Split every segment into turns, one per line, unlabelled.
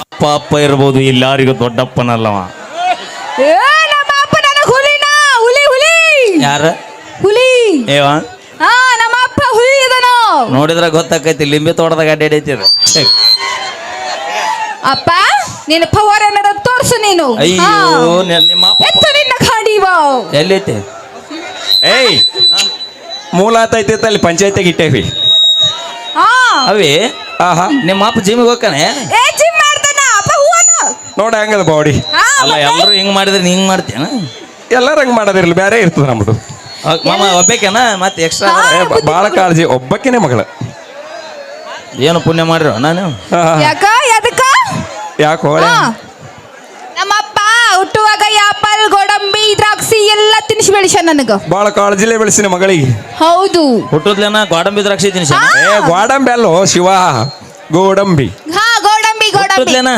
ಅಪ್ಪ ಅಪ್ಪ ಇರ್ಬೋದು ಎಲ್ಲಾರಿಗೂ ದೊಡ್ಡಪ್ಪನಲ್ಲವ? ಯಾರ?
ಹುಲಿ!
ಏವ?
ಹಾ ನಮ್ಮ ಅಪ್ಪ ಹುಲಿ ಇದನು.
ನೋಡಿದ್ರ ಗೊತ್ತಾಕೈತಿ ಲಿಂಬೆ ತೋಟದಾಗ ಅಡ್ಡಾಡೈತಿ ಅದು ಛೆ.
ಅಪ್ಪ ನಿನ್ನ ಪವರ್ ಏನದ ತೋರ್ಸು ನೀನು.
ಅಯ್ಯೋ. ನಿ- ನಿಮ್ಮ ಅಪ್ಪ
ಎತ್ತು ನಿನ್ನ ಗಾಡಿವ
ಎಲ್ಲೈತಿ
ಏಯ್ ಮೂಲ ಆತೈತಿ ಅಲ್ಲಿ ಪಂಚಾಯತಿಗೆ ಇಟ್ಟೇವಿ.
ಹಾ.
ಅವಿ
ಆಹಾ
ನಿಮ್ಮ ಅಪ್ಪ ಜಿಮ್ಗೆ ಹೋಗ್ತಾನೆ
ಏ
ನೋಡ ಹಂಗದ ಬಾಡಿ.
ಹಾ
ಅಲ್ಲ ಎಲ್ಲರೂ ಹಿಂಗ್ ಮಾಡಿದ್ರೆ ನೀ ಹಿಂಗ್ ಮಾಡ್ತೇನ
ಎಲ್ಲರೂ ಹಂಗ್ ಮಾಡೋದಿರ್ಲಿ ಬೇರೆ ಇರ್ತದ ನಮ್ದು.
ಮಾಮ ಒಬ್ಬೇಕೇನ? ಮತ್ತೆ ಎಕ್ಸ್ಟ್ರಾ
ಬಾಳ ಕಾಳಜಿ ಒಬ್ಬಕ್ಕಿನೇ ಮಗಳ.
ಏನು ಪುಣ್ಯ ಮಾಡಿರೋ? ನಾನು.
ಯಾಕ
ಯಾಕೋ
ನಮ್ಮಪ್ಪ ಹುಟ್ಟುವಾಗ ಆಪಲ್ ಗೋಡಂಬಿ ದ್ರಾಕ್ಷಿ ಎಲ್ಲ ತಿನ್ಸಿ ಬೆಳೆಸ ನನಗ.
ಬಾಳ ಕಾಳಜಿಲೇ ಬೆಳೆಸಿನ ಮಗಳಿಗೆ.
ಹೌದು.
ಹುಟ್ಟುದ್ಲೇನ ಗೋಡಂಬಿ ದ್ರಾಕ್ಷಿ ತಿನ್ಸಿ
ಏ ಗೋಡಂಬಿ ಅಲ್ಲೋ ಶಿವ. ಗೋಡಂಬಿ.
ಹುಟ್ಟದ್ಲೇನ.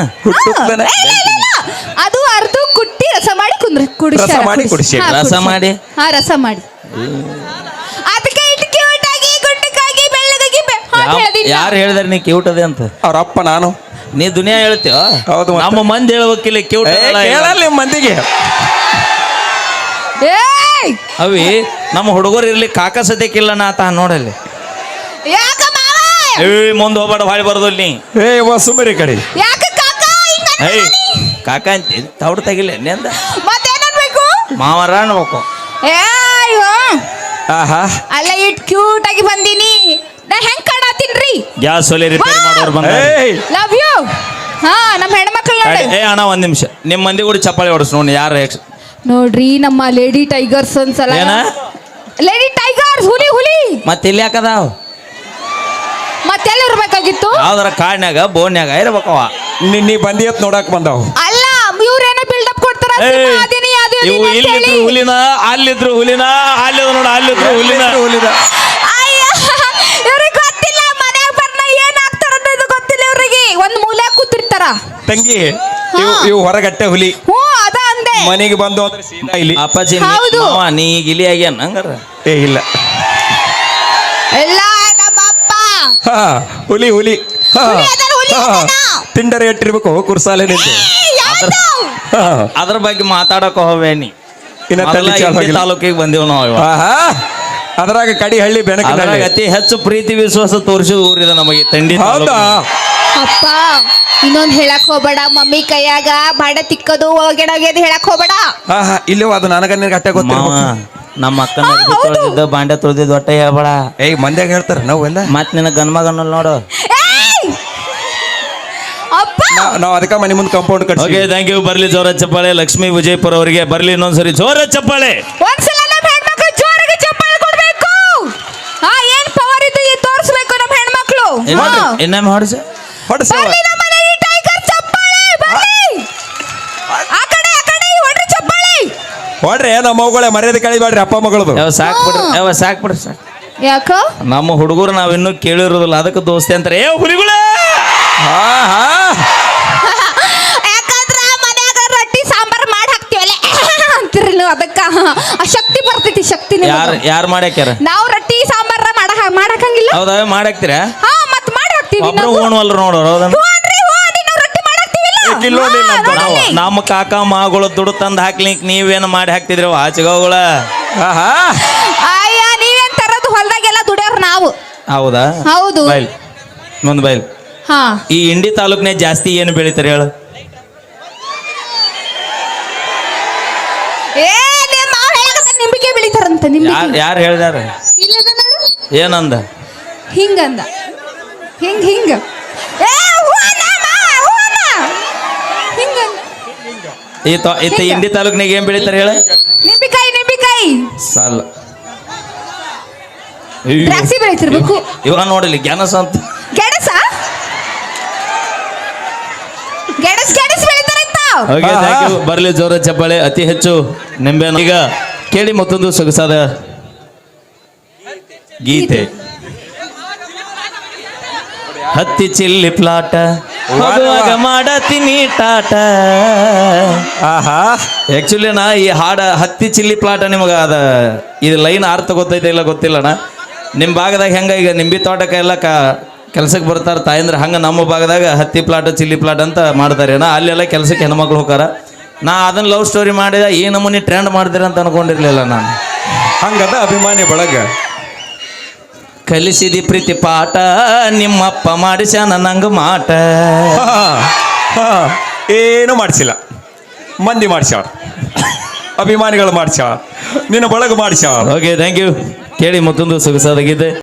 ಅದು ಅರ್ಧ ಕುಟ್ಟಿ ರಸ ಮಾಡಿ ಕುಂದ್ರ
ರಸ ಮಾಡಿ.
ಕುಡಿಸ್ಯಾರ.
ರಸ ಮಾಡಿ?
ಹಾ ರಸ ಮಾಡಿ. ಅದಕ್ಕೆ ಇಟ್ಟು ಕ್ಯೂಟ್ ಆಗಿ ಗುಂಡಕ್ಕಾಗಿ ಬೆಳ್ಳಗಾಗಿ ಬೆ- ಹಾಟ್ ಹೇಳ್ದಿಲ್ಲ.
ಯಾರು ಹೇಳಿದಾರೆ ನೀ ಕ್ಯೂಟ್ ಅದೇ ಅಂತ?
ಅವ್ರ ಅಪ್ಪ ನಾನು.
ನೀ ದುನಿಯಾ ಹೇಳ್ತೀವ
ಹೌದು ಮತ್ತೆ.
ನಮ್ಮ ಮಂದಿ ಹೇಳ್ಬೇಕಿಲ್ಲ ಕ್ಯೂಟ್
ಏ, ಕೇಳಲ್ಲ ನಿಮ್ಮ ಮಂದಿಗೆ.
ಏಯ್!
ಅವಿ ನಮ್ಮ ಹುಡುಗರು ಇರ್ಲಿ ಕಾಕ ಸದ್ಯಕ್ಕಿಲ್ಲ ನಾ ಆತ ನೋಡಲ್ಲಿ.
ಯಾಕ?
ಏ ಮುಂದೆ ಹೋಗ್ಬೇಡ ಹೊಳಿ ಬರೋದು ನೀ.
ಏ ಕಡೆ.
ಯಾಕ ಕಾಕ? ಹಿಂಗ
ಏಯ್ ಕಾಕ ಅಂತ ತೌಡ್ ತೆಗಿಲ್ಲ ನೆಂದ ಮಾವರ ಅನ್ಬೇಕು.
ಏಯ್ ವಾ.
ಆಹಾ.
ಅಲ್ಲ ಇಟ್ ಕ್ಯೂಟ್ ಆಗಿ ಬಂದೀನಿ. ನಾ ಹೆಂಗ್ ಕಾಣತ್ತೀನ್ರಿ
ಗ್ಯಾಸ್ ಒಲೆ ರಿಪೇರಿ ಮಾಡೋರು ಬಂದ
ಏಯ್!
ಲವ್ ಯು ಹಾ ನಮ್ಮ ಹೆಣ್ಮಕ್ಳು ನೋಡಿ.
ಏ ಅಣ್ಣ ಒಂದ್ ನಿಮಿಷ. ನಿಮ್ಮ ಮಂದಿ ಕೂಡ ಚಪ್ಪಾಳಿ ಹೊಡಸ್ ನೋಡಿ ಯಾರು ಎಕ್ಸ್
ನೋಡ್ರಿ ನಮ್ಮ ಲೇಡಿ ಟೈಗರ್ಸ್ ಒಂದ್ಸಲ.
ಏನ?
ಲೇಡಿ ಟೈಗರ್ಸ್ ಹುಲಿ ಹುಲಿ.
ಮತ್ತೆ ಇಲ್ಲಿ ಯಾಕದಾವ?
ಮತ್ತೆಲ್ಲ ಇರ್ಬೇಕಾಗಿತ್ತು
ಯಾವ್ದಾರ ಕಾಡ್ನ್ಯಾಗ ಬೋನ್ಯಾಗ ಇರ್ಬೇಕವ
ನೀ ನೀ ಬಂದಿಯತ್ ನೋಡಕ್ ಬಂದಾವ್.
ಅಲ್ಲ ಇವ್ರೇನೋ ಬಿಲ್ಡಪ್ ಕೊಡ್ತಾರ
ಏಯ್,
ಅದೇನಿ ಅದು
ಇವು
ಅಂತ
ಇಲ್ಲಿದ್ರು ಹುಲಿನ ಅಲ್ಲಿದ್ರು ಹುಲಿನ ಅಲ್ಲಿದ್ರು ನೋಡ ಅಲ್ಲಿದ್ರು ಹುಲಿನ.
ಹುಲಿದ
ಅಯ್ಯ, ಇವ್ರಿಗೆ ಗೊತ್ತಿಲ್ಲ ಮನ್ಯಾಗ ಬರ್ನ ಏನ್ ಆಗ್ತಾರ ಅನ್ನೋದು ಗೊತ್ತಿಲ್ಲ ಇವ್ರಿಗೆ. ಒಂದ್ ಮೂಲೆ ಕೂತಿರ್ತಾರ.
ತಂಗಿ ಇವು ಇವು ಹೊರಗಟ್ಟೆ ಹುಲಿ.
ಹ್ಞೂ ಅದ ಅಂದೆ.
ಮನೆಗೆ ಬಂದು ಅಂದ್ರೆ ಸೀದಾ ಇಲ್ಲಿ.
ಅಪ್ಪಾಜಿ ನೀ-
ಹೌದು.
ಮಾವ, ನೀ ಈಗ ಇಲಿ ಆಗ್ಯಾನ ಹಂಗಾರ?
ಏ ಇಲ್ಲ.
ಎಲ್ಲ
ಹಾ ಹುಲಿ ಹುಲಿ. ಹಾ
ಹುಲಿ ಅದಾನ, ಹುಲಿ
ಹಾ.
ಅದಾನ.
ತಿಂಡರೆ ಇಟ್ಟಿರ್ಬೇಕು ಕುರ್ಸಾಲೆ ನಿಂತು. ಹಾ.
ಅದ್ರ ಬಗ್ಗೆ ಮಾತಾಡಕ ಹೋವೇನಿ
ಇನ್ನ
ಮೊದಲ
ತಲೆ ಚಾಲು ಆಗಿಲ್ಲ.
ತಾಲೂಕಿಗೆ ಬಂದೇವ್ ನಾವು ಇವಾಗ.
ಆಹಾ ಅದ್ರಾಗ ಕಡಿ ಹಳ್ಳಿ
ಅದ್ರಾಗ
ಬೆನಕನಹಳ್ಳಿ
ಅತಿ ಹೆಚ್ಚು ಪ್ರೀತಿ ವಿಶ್ವಾಸ ತೋರಿಸಿದ ಊರಿದ ನಮಗೆ ತಂಡಿ
ಹೌದಾ?
ಅಪ್ಪ ಇನ್ನೊಂದ್ ಹೇಳಕ್ ಹೋಗ್ಬೇಡ. ಮಮ್ಮಿ ಕೈಯಾಗ ಬಾಡ ತಿಕ್ಕದು ಒಳಗಡೆದು ಹೇಳಕ್ ಹೋಗ್ಬೇಡ.
ಆಹಾ ಇಲ್ಲೋ ಅದು ನನಗ ನಿನಗೆ ಅಟ್ಟೆ
ಮಾವ
ಗೊತ್ತಿರ್ಬೇಕು
ನಮ್ಮ ಅಕ್ಕನ ಅರ್ಬಿ. ತೊಳ್ದಿದ್ದ ಬಾಂಡೆ ತೊಳ್ದಿದ್ದು ಒಟ್ಟ ಹೇಳ್ಬೇಡ.
ಏಯ್ ಮಂದ್ಯಾಗ ಹೇಳ್ತಾರ ನಾವೆಲ್ಲ
ಮತ್ ನಿನ್ನ ಗನ್ಮಗನ ನೋಡು.
ಏಯ್! ಅಪ್ಪ!
ನಾವ್ ಅದಕ್ಕ ಮನೆ ಮುಂದೆ ಕಾಂಪೌಂಡ್ ಕಟ್ಟಿ
ಓಕೆ ಥ್ಯಾಂಕ್ ಯು ಬರ್ಲಿ ಜೋರ ಚಪ್ಪಾಳೆ. ಲಕ್ಷ್ಮಿ ವಿಜಯಪುರ ಅವರಿಗೆ ಬರ್ಲಿ ಇನ್ನೊಂದ್ಸರಿ. ಜೋರ ಚಪ್ಪಾಳೆ!
ಒಂದ್ಸಲ ನಮ್ಮ ಹೆಣ್ಮಕ್ಳು ಜೋರಾಗಿ ಚಪ್ಪಾಳೆ ಕೊಡ್ಬೇಕು! ಹಾ ಏನ್ ಪವರ್ ಇದು ಇದು ತೋರಿಸ್ಬೇಕು ನಮ್ಮ ಹೆಣ್ಮಕ್ಳು.
ಇನ್ನೊಮ್ಮೆ ಹೊಡ್ಸ
ಹೊಡ್ಸವ
ಬರ್ಲಿ ನಮ್ಮ ಮನೆಯಲ್ಲಿ ಟೈಗರ್ ಚಪ್ಪಾಳೆ ಬರ್ಲಿ ಆ ಕಡೆ ಆ ಕಡೆ ಹೊಡ್ರಿ ಚಪ್ಪಾಳೆ
ಹೊಡ್ರಿ ನಮ್ಮ ಮಗಳೇ ಮರ್ಯಾದೆ ಕಳಿಬೇಡ್ರಿ ಅಪ್ಪ ಮಗಳದು.
ಯಾವ ಸಾಕ್ ಬಿಡ್ರಿ ಯಾವ ಸಾಕ್ ಬಿಡ್ರಿ ಸಾಕ್.
ಯಾಕ?
ನಮ್ಮ ಹುಡುಗರು ನಾವಿನ್ನೂ ಕೇಳಿರೋದಿಲ್ಲ ಅದಕ್ಕೆ ದೋಸ್ತಿ ಅಂತಾರೆ ಏ ಹುಲಿಗಳ!
ಹಾ ಹಾ.
ಯಾಕಂದ್ರ ಮನ್ಯಾಗ ರೊಟ್ಟಿ ಸಾಂಬಾರ್ ಮಾಡಿ ಹಾಕ್ತಿವಲ್ಲ ಅಂತೀರಿ ನೀವು ಅದಕ್ಕ. ಆ ಶಕ್ತಿ ಬರ್ತೈತಿ ಶಕ್ತಿ ನಿಮಗ.
ಯಾರು ಯಾರು ಮಾಡ್ಯಾಕ್ಯಾರ
ನಾವು ರೊಟ್ಟಿ ಸಾಂಬಾರ ಮಾಡಕ ಮಾಡಕಂಗಿಲ್ಲ.
ಹೌದಾ ಮಾಡಾಕ್ತೀರಾ
ಹಾ ಮತ್ ಮಾಡಿ ಹಾಕ್ತೀವಿ
ಒಬ್ರು ಓಣವಲ್ರು ನೋಡು ಹೌದಾ
ಏ, ಕಿಲ್ಲೋ ಇಲ್ಲ ಅಂತ ನಾವು.
ನಮ್ಮ ಕಾಕ ಮಾಗಳು ದುಡ್ಡು ತಂದು ಹಾಕ್ಲಿಕ್ ನೀವೇನು ಮಾಡಿ ಹಾಕ್ತಿದ್ರಿ ಆಚೆಗಳ
ಆಹಾ.
ಅಯ್ಯ ನೀವೇನ್ ತರದು ಹೊಲ್ದಾಗೆಲ್ಲ ದುಡಿಯೋರು ನಾವು.
ಹೌದಾ?
ಹೌದು.
ಬೈಲ್. ಮುಂದ್ ಬೈಲ್.
ಹಾ.
ಈ ಇಂಡಿ ತಾಲೂಕ್ನೇ ಜಾಸ್ತಿ ಏನು ಬೆಳಿತಾರೆ ಹೇಳು?
ನಿಂಬಿಕೆ ಬೆಳಿತಾರಂತ
ಯಾರು
ನಿಂಬಿಕೆ
ಯಾರು ಹೇಳಿದಾರ? ಏನಂದ?
ಹಿಂಗಂದ. ಹಿಂಗ್ ಹಿಂಗ. ಏ ಹೂವನ ಮಾವ, ಹೂವನ. ಹಿಂಗಂದ
ಈ ತ ಇತ್ತ ಇಂಡಿ ತಾಲೂಕ್ನಾಗ ಏನ್ ಬೆಳಿತಾರೆ ಹೇಳ?
ನಿಂಬಿಕಾಯಿ ನಿಂಬಿಕಾಯಿ.
ಸಾಲ.
ದ್ರಾಕ್ಷಿ ಬೆಳಿತಿರ್ಬೇಕು.
ಇವಾಗ ನೋಡಿಲಿ ಗೆಣಸ ಅಂತ.
ಗೆಣಸ? ಗೆಣಸ್ ಗೆಣಸ್ ಬೆಳಿತಾರಂತ
ಓಕೆ ಥ್ಯಾಂಕ್ ಯು ಬರಲಿ ಜೋರ ಚಪ್ಪಾಳೆ. ಅತಿ ಹೆಚ್ಚು ನಿಂಬೆ ಈಗ ಕೇಳಿ ಮತ್ತೊಂದು ಸೊಗಸಾದ ಗೀತೆ. ಹತ್ತಿ ಚಿಲ್ಲಿ ಪ್ಲಾಟ. ಹೋಗುವಾಗ ಮಾಡತೀನಿ ಟಾಟ.
ಆಹಾ.
ಆಕ್ಚುಲಿ ನಾ ಈ ಹಾಡ ಹತ್ತಿ ಚಿಲ್ಲಿ ಪ್ಲಾಟ ನಿಮಗೆ ಅದ. ಇದು ಲೈನ್ ಅರ್ಥ ಗೊತ್ತೈತೆ ಇಲ್ಲ ಗೊತ್ತಿಲ್ಲಣ್ಣ. ನಿಮ್ಮ ಭಾಗದಾಗ ಹೆಂಗ ಈಗ ನಿಂಬಿ ತೋಟಕ್ಕೆ ಎಲ್ಲ ಕ ಕೆಲ್ಸಕ್ಕೆ ಬರ್ತಾರೆ ತಾಯಂದ್ರೆ ಹಂಗೆ ನಮ್ಮ ಭಾಗದಾಗ ಹತ್ತಿ ಪ್ಲಾಟ್ ಚಿಲ್ಲಿ ಪ್ಲಾಟ್ ಅಂತ ಮಾಡ್ತಾರೆ. ನಾ ಅಲ್ಲೆಲ್ಲ ಕೆಲಸಕ್ಕೆ ಹೆಣ್ಮಕ್ಳು ಹೋಗಾರ ನಾ ಅದನ್ನ ಲವ್ ಸ್ಟೋರಿ ಮಾಡಿದ ಈ ನಮೂನಿ ಟ್ರೆಂಡ್ ಮಾಡ್ತೀರ ಅಂತ ಅನ್ಕೊಂಡಿರ್ಲಿಲ್ಲ ನಾನು.
ಹಂಗದ ಅಭಿಮಾನಿ ಬಳಗ.
ಕಲಿಸಿದಿ ಪ್ರೀತಿ ಪಾಠ ನಿಮ್ಮಪ್ಪ ಮಾಡಿಸ್ಯಾನ ನಂಗ ಮಾಟ.
ಏನು ಮಾಡಿಸಿಲ್ಲ. ಮಂದಿ ಮಾಡ್ಸ್ಯಾರ ಅಭಿಮಾನಿಗಳು ಮಾಡ್ಸ್ಯಾರ ನಿನ್ನ ಬಳಗ ಮಾಡ್ಸ್ಯಾರ
ಓಕೆ ಥ್ಯಾಂಕ್ ಯು ಕೇಳಿ ಮತ್ತೊಂದು ಸೊಗಸಾದಾಗಿದೆ